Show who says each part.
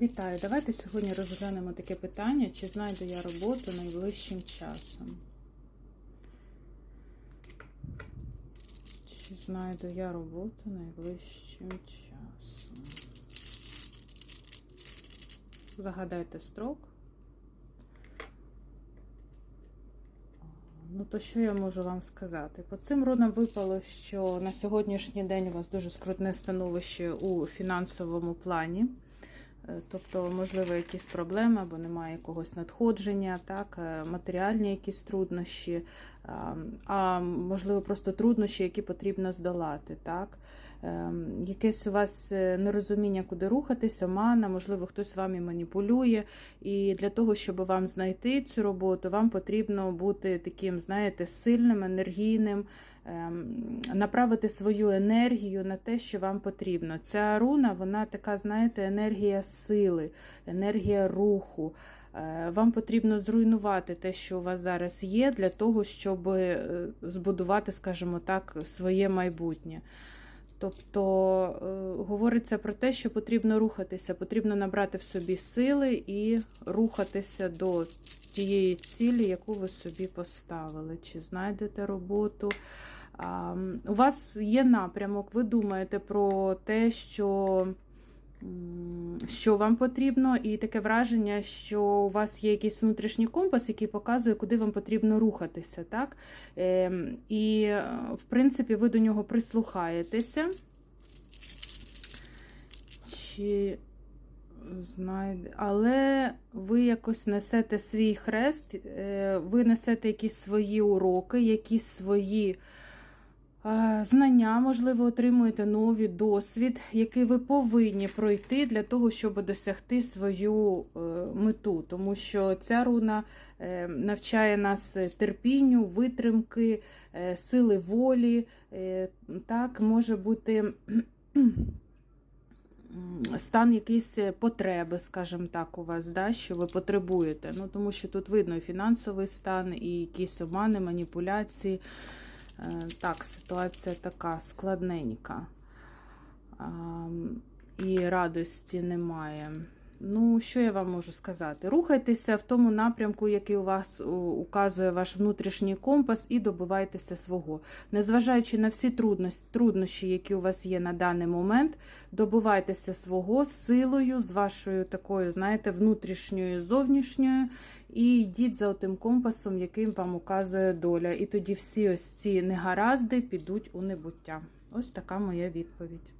Speaker 1: Вітаю! Давайте сьогодні розглянемо таке питання, чи знайду я роботу найближчим часом. Чи знайду я роботу найближчим часом? Загадайте строк. Ну, то що я можу вам сказати? По цим родам випало, що на сьогоднішній день у вас дуже скрутне становище у фінансовому плані. Е, Тобто, можливо, якісь проблеми, або немає якогось надходження, так, е, матеріальні якісь труднощі, а, можливо, просто труднощі, які потрібно здолати. Так. Ем, Якесь у вас е, нерозуміння, куди рухатися, омана, можливо, хтось вами маніпулює. І для того, щоб вам знайти цю роботу, вам потрібно бути таким, знаєте, сильним, енергійним, направити свою енергію на те, що вам потрібно. Ця руна, вона така, знаєте, енергія сили, енергія руху. Е, Вам потрібно зруйнувати те, що у вас зараз є, для того, щоб е, збудувати, скажімо так, своє майбутнє. Тобто е, говориться про те, що потрібно рухатися, потрібно набрати в собі сили і рухатися до тієї цілі, яку ви собі поставили. Чи знайдете роботу? У вас є напрямок, ви думаєте про те, що що вам потрібно, і таке враження, що у вас є якийсь внутрішній компас, який показує, куди вам потрібно рухатися. так? Ем, І, в принципі, ви до нього прислухаєтеся. Чи знайде, але ви якось несете свій хрест, е, ви несете якісь свої уроки, якісь свої е, знання, можливо, отримуєте новий досвід, який ви повинні пройти для того, щоб досягти свою е, мету. Тому що ця руна навчає нас терпінню, витримки, сили волі. Так, може бути. Стан якісь потреби, скажімо так, у вас, да, що ви потребуєте. Ну, Тому що тут видно і фінансовий стан, і якісь обмани, маніпуляції. Е, Так, ситуація така складненька. І радості немає. Ну, що я вам можу сказати? Рухайтеся в тому напрямку, який у вас указує ваш внутрішній компас, і добивайтеся свого. Незважаючи на всі труднощі, які у вас є на даний момент, добивайтеся свого силою, з вашою такою, знаєте, внутрішньою, зовнішньою, і йдіть за тим компасом, яким вам указує доля. І тоді всі ось ці негаразди підуть у небуття. Ось така моя відповідь.